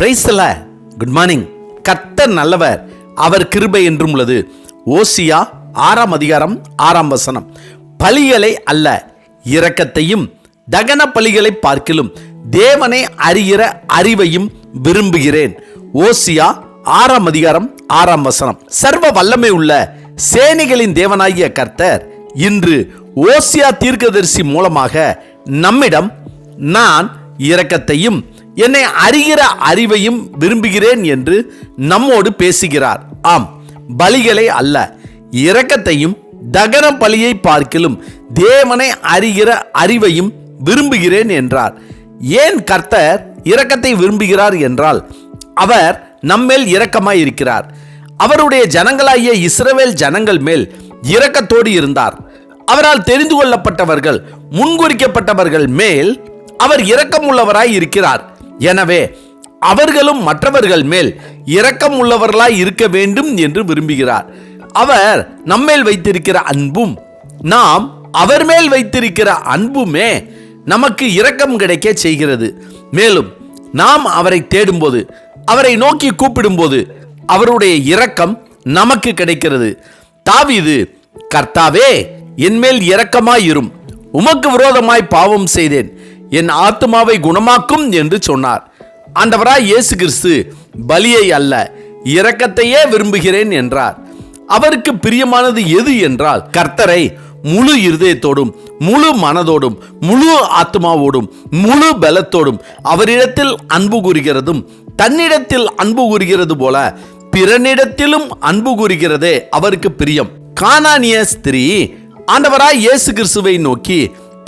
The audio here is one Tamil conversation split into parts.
பிரைஸ்ல குட் மார்னிங் கர்த்தர் நல்லவர். அவர் கிருபை என்றும் உள்ளது. ஓசியா ஆறாம் அதிகாரம் ஆறாம் வசனம். பலிகளை அல்ல இரக்கத்தையும் தகன பலிகளை பார்க்கிலும் தேவனை அறிகிற அறிவையும் விரும்புகிறேன். ஓசியா ஆறாம் அதிகாரம் ஆறாம் வசனம். சர்வ வல்லமை உள்ள சேனைகளின் தேவனாகிய கர்த்தர் இன்று ஓசியா தீர்க்கதரிசி மூலமாக நம்மிடம் நான் இரக்கத்தையும் என்னை அறிகிற அறிவையும் விரும்புகிறேன் என்று நம்மோடு பேசுகிறார். ஆம் பலிகளை அல்ல இரக்கத்தையும் தகன பலியை பார்க்கிலும் தேவனை அறிகிற அறிவையும் விரும்புகிறேன் என்றார். ஏன் கர்த்தர் இரக்கத்தை விரும்புகிறார் என்றால் அவர் நம்மேல் இரக்கமாய் இருக்கிறார் அவருடைய ஜனங்களாகிய இஸ்ரவேல் ஜனங்கள் மேல் இரக்கத்தோடு இருந்தார். அவரால் தெரிந்து கொள்ளப்பட்டவர்கள் முன்குறிக்கப்பட்டவர்கள் மேல் அவர் இரக்கம் உள்ளவராய் இருக்கிறார். எனவே அவர்களும் மற்றவர்கள் மேல் இரக்கம் உள்ளவர்களாய் இருக்க வேண்டும் என்று விரும்புகிறார். அவர் நம்மேல் வைத்திருக்கிற அன்பும் நாம் அவர் மேல் வைத்திருக்கிற அன்புமே நமக்கு இரக்கம் கிடைக்க செய்கிறது. மேலும் நாம் அவரை தேடும்போது அவரை நோக்கி கூப்பிடும்போது அவருடைய இரக்கம் நமக்கு கிடைக்கிறது. தாவிது கர்த்தாவே என்மேல் இரக்கமாயிரும் உமக்கு விரோதமாய் பாவம் செய்தேன். என் ஆத்துமாவை குணமாக்கும் என்று சொன்னார். ஆண்டவராய் இயேசு கிறிஸ்து பலியை அல்ல இரக்கத்தையே விரும்புகிறேன் என்றார். அவருக்கு பிரியமானது எது என்றால் கர்த்தரை முழு இருதயத்தோடும் முழு மனதோடும் முழு ஆத்மாவோடும் முழு பலத்தோடும் அவரிடத்தில் அன்பு கூறுகிறதும் தன்னிடத்தில் அன்பு கூறுகிறது போல பிறனிடத்திலும் அன்பு கூறுகிறதே அவருக்கு பிரியம். கானானிய ஸ்திரீ ஆண்டவராய் இயேசு கிறிஸ்துவை நோக்கி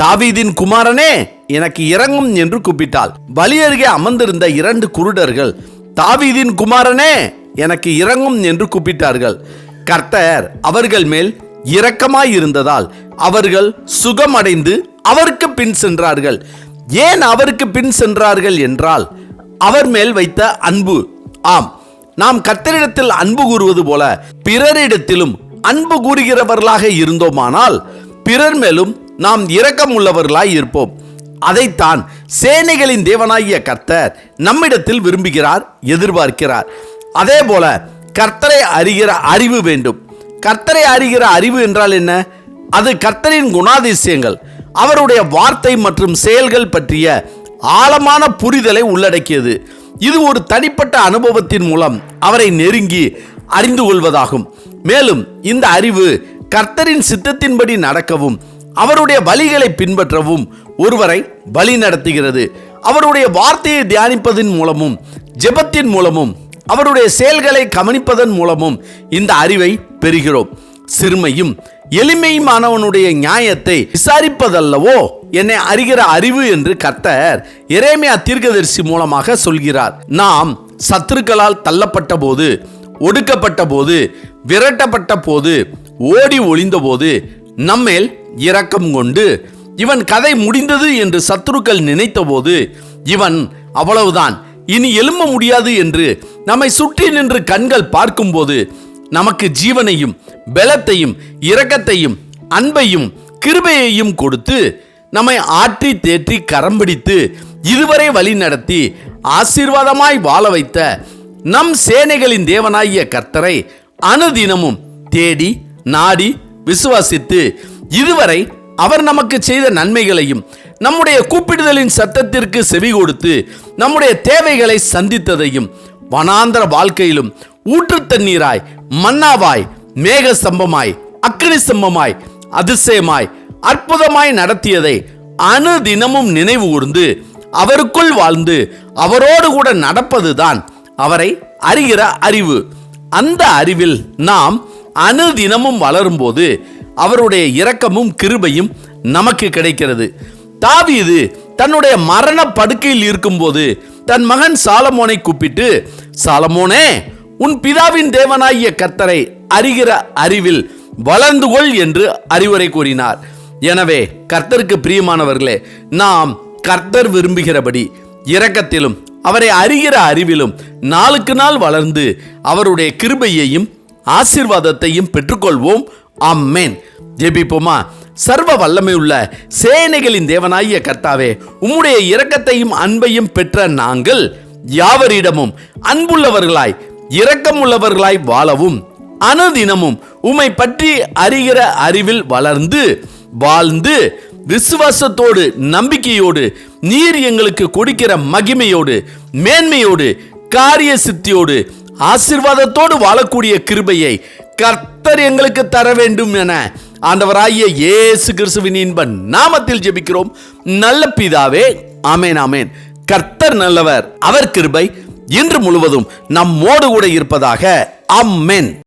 தாவீதின் குமாரனே எனக்கு இறங்கும் என்று கூப்பிட்டாள். வழி அருகே அமர்ந்திருந்த இரண்டு குருடர்கள் தாவீதின் குமாரனே எனக்கு இறங்கும் என்று கூப்பிட்டார்கள். கர்த்தர் அவர்கள் மேல் இரக்கமாய் இருந்ததால் அவர்கள் சுகமடைந்து அவருக்கு பின் சென்றார்கள். ஏன் அவருக்கு பின் சென்றார்கள் என்றால் அவர் மேல் வைத்த அன்பு. ஆம் நாம் கர்த்தரிடத்தில் அன்பு கூறுவது போல பிறரிடத்திலும் அன்பு கூறுகிறவர்களாக இருந்தோமானால் பிறர் மேலும் நாம் இரக்கம் உள்ளவர்களாய் இருப்போம் அதைத்தான் சேனைகளின் தேவனாகிய கர்த்தர் நம்மிடத்தில் விரும்புகிறார் எதிர்பார்க்கிறார். அதே போல கர்த்தரை அறிகிற அறிவு வேண்டும். கர்த்தரை அறிகிற அறிவு என்றால் என்ன? அது கர்த்தரின் குணாதிசயங்கள் அவருடைய வார்த்தை மற்றும் செயல்கள் பற்றிய ஆழமான புரிதலை உள்ளடக்கியது. இது ஒரு தனிப்பட்ட அனுபவத்தின் மூலம் அவரை நெருங்கி அறிந்து கொள்வதாகும். மேலும் இந்த அறிவு கர்த்தரின் சித்தத்தின்படி நடக்கவும் அவருடைய வழிகளை பின்பற்றவும் ஒருவரை வழி நடத்துகிறது. அவருடைய வார்த்தையை தியானிப்பதன் மூலமும் ஜெபத்தின் மூலமும் அவருடைய செயல்களை கவனிப்பதன் மூலமும் இந்த அறிவை பெறுகிறோம். சிறுமையும் எளிமையுமானவனுடைய நியாயத்தை விசாரிப்பதல்லவோ என்னை அறிகிற அறிவு என்று கர்த்தர் எரேமியா தீர்க்கதரிசி மூலமாக சொல்கிறார். நாம் சத்துருக்களால் தள்ளப்பட்ட போது ஒடுக்கப்பட்ட போது விரட்டப்பட்ட போது ஓடி ஒளிந்த போது நம்மேல் இரக்கம் கொண்டு இவன் கதை முடிந்தது என்று சத்துருக்கள் நினைத்தபோது இவன் அவ்வளவுதான். இனி எழும்ப முடியாது என்று நம்மை சுற்றி நின்று கண்கள் பார்க்கும்போது நமக்கு ஜீவனையும் பலத்தையும் இரக்கத்தையும் அன்பையும் கிருபையையும் கொடுத்து நம்மை ஆற்றி தேற்றி கரம் பிடித்து இதுவரை வழி நடத்தி ஆசீர்வாதமாய் வாழ வைத்த நம் சேனைகளின் தேவனாகிய கர்த்தரை அனுதினமும் தேடி நாடி விசுவாசித்து இதுவரை அவர் நமக்கு செய்த நன்மைகளையும் நம்முடைய கூப்பிடுதலின் சத்தத்திற்கு செவி கொடுத்து நம்முடைய தேவைகளை சந்தித்ததையும் வனாந்திர வாழ்க்கையிலும் ஊற்று தண்ணீராய் மன்னாவாய் மேக சம்பமாய் அக்னி சம்பமாய் அதிசயமாய் அற்புதமாய் நடத்தியதை அனுதினமும் நினைவு கூர்ந்து அவருக்குள் வாழ்ந்து அவரோடு கூட நடப்பதுதான் அவரை அறிகிற அறிவு. அந்த அறிவில் நாம் அனுதினமும் வளரும்போது அவருடைய இரக்கமும் கிருபையும் நமக்கு கிடைக்கிறது. தாவீது தன்னுடைய மரண படுக்கையில் இருக்கும்போது தன் மகன் சாலமோனை கூப்பிட்டு சாலமோனே உன் பிதாவின் தேவனாகிய கர்த்தரை அறிகிற அறிவில் வளர்ந்து கொள் என்று அறிவுரை கூறினார். எனவே கர்த்தருக்கு பிரியமானவர்களே நாம் கர்த்தர் விரும்புகிறபடி இரக்கத்திலும் அவரை அறிகிற அறிவிலும் நாளுக்கு நாள் வளர்ந்து அவருடைய கிருபையையும் ஆசீர்வாதத்தையும் பெற்றுக்கொள்வோம். அம்மேன் ஜெபிப்போமா? சர்வ வல்லமை உள்ள சேனைகளின் தேவனாகிய கர்த்தாவே உம்முடைய இரக்கத்தையும் அன்பையும் பெற்ற நாங்கள் யாவரிடமும் அன்புள்ளவர்களாய் இரக்கமுள்ளவர்களாய் வாழவும் அனுதினமும் உம்மை பற்றி அறிகிற அறிவில் வளர்ந்து வாழ்ந்து விசுவாசத்தோடு நம்பிக்கையோடு நீர் எங்களுக்கு கொடுக்கிற மகிமையோடு மேன்மையோடு காரிய சித்தியோடு ஆசீர்வாதத்தோடு வாழக்கூடிய கிருபையை கர்த்தர் எங்களுக்கு தர வேண்டும் என ஆண்டவராகிய இயேசு கிறிஸ்துவின் இன்ப நாமத்தில் ஜெபிக்கிறோம். நல்ல பிதாவே ஆமேன் ஆமேன். கர்த்தர் நல்லவர் அவர் கிருபை இன்று முழுவதும் நம்மோடு கூட இருப்பதாக அம்மேன்